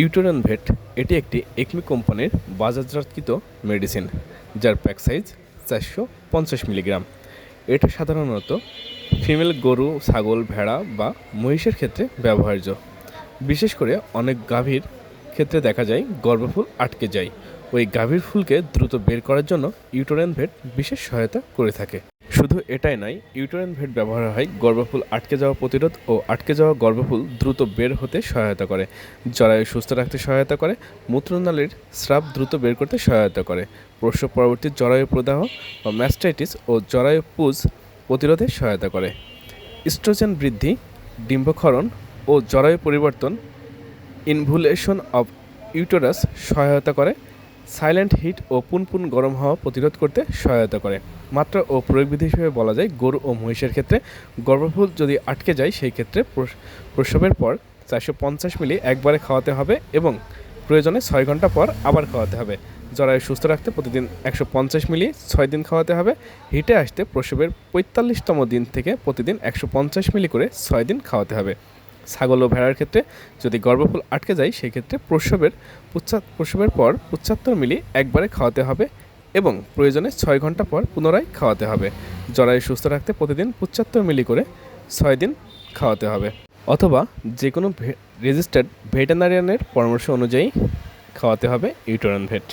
ইউটোরেন ভেট, এটি একটি একমি কোম্পানির বাজারজাতকৃত মেডিসিন, যার প্যাক সাইজ চারশো পঞ্চাশ মিলিগ্রাম। এটা সাধারণত ফিমেল গরু, ছাগল, ভেড়া বা মহিষের ক্ষেত্রে ব্যবহার্য। বিশেষ করে অনেক গাভীর ক্ষেত্রে দেখা যায় গর্ভফুল আটকে যায়। ওই গাভীর ফুলকে দ্রুত বের করার জন্য ইউটোরেন ভেট বিশেষ সহায়তা করে থাকে। শুধু এটাই নয় ইউটোরেন ভেট ব্যবহার হয় গর্ভফুল আটকে যাওয়া প্রতিরোধ ও আটকে যাওয়া গর্ভফুল দ্রুত বের হতে সহায়তা করে। জরায়ু সুস্থ রাখতে সহায়তা করে, মূত্রনালীর স্রাব দ্রুত বের করতে সহায়তা করে। প্রসব পরবর্তী জরায়ু প্রদাহ বা ম্যাস্টাইটিস ও জরায়ু পুজ প্রতিরোধে সহায়তা করে। ইস্ট্রোজেন বৃদ্ধি, ডিম্বক্ষরণ ও জরায়ু পরিবর্তন, ইনভুলেশন অব ইউটোরাস সহায়তা করে। সাইলেন্ট হিট ও পুনপুন গরম হওয়া প্রতিরোধ করতে সহায়তা করে। মাত্রা ও প্রয়োগবিধি হিসেবে বলা যায়, গরু ও মহিষের ক্ষেত্রে গর্ভফুল যদি আটকে যায়, সেই ক্ষেত্রে প্রসবের পর চারশো পঞ্চাশ মিলি একবারে খাওয়াতে হবে এবং প্রয়োজনে ছয় ঘণ্টা পর আবার খাওয়াতে হবে। জরায়ু সুস্থ রাখতে প্রতিদিন একশো পঞ্চাশ মিলি ছয় দিন খাওয়াতে হবে। হিটে আসতে প্রসবের পঁয়তাল্লিশতম দিন থেকে প্রতিদিন একশো পঞ্চাশ মিলি করে ছয় দিন খাওয়াতে হবে। ছাগল ও ভেড়ার ক্ষেত্রে যদি গর্ভফুল আটকে যায়, সেই ক্ষেত্রে প্রসবের পুচ্ছা প্রসবের পর পঁচাত্তর মিলি একবারে খাওয়াতে হবে এবং প্রয়োজনে ছয় ঘণ্টা পর পুনরায় খাওয়াতে হবে। জরায়ু সুস্থ রাখতে প্রতিদিন পঁচাত্তর মিলি করে ছয় দিন খাওয়াতে হবে। অথবা যে কোনো রেজিস্টার্ড ভেটেনারিয়ানের পরামর্শ অনুযায়ী খাওয়াতে হবে ইউটোরান ভেট।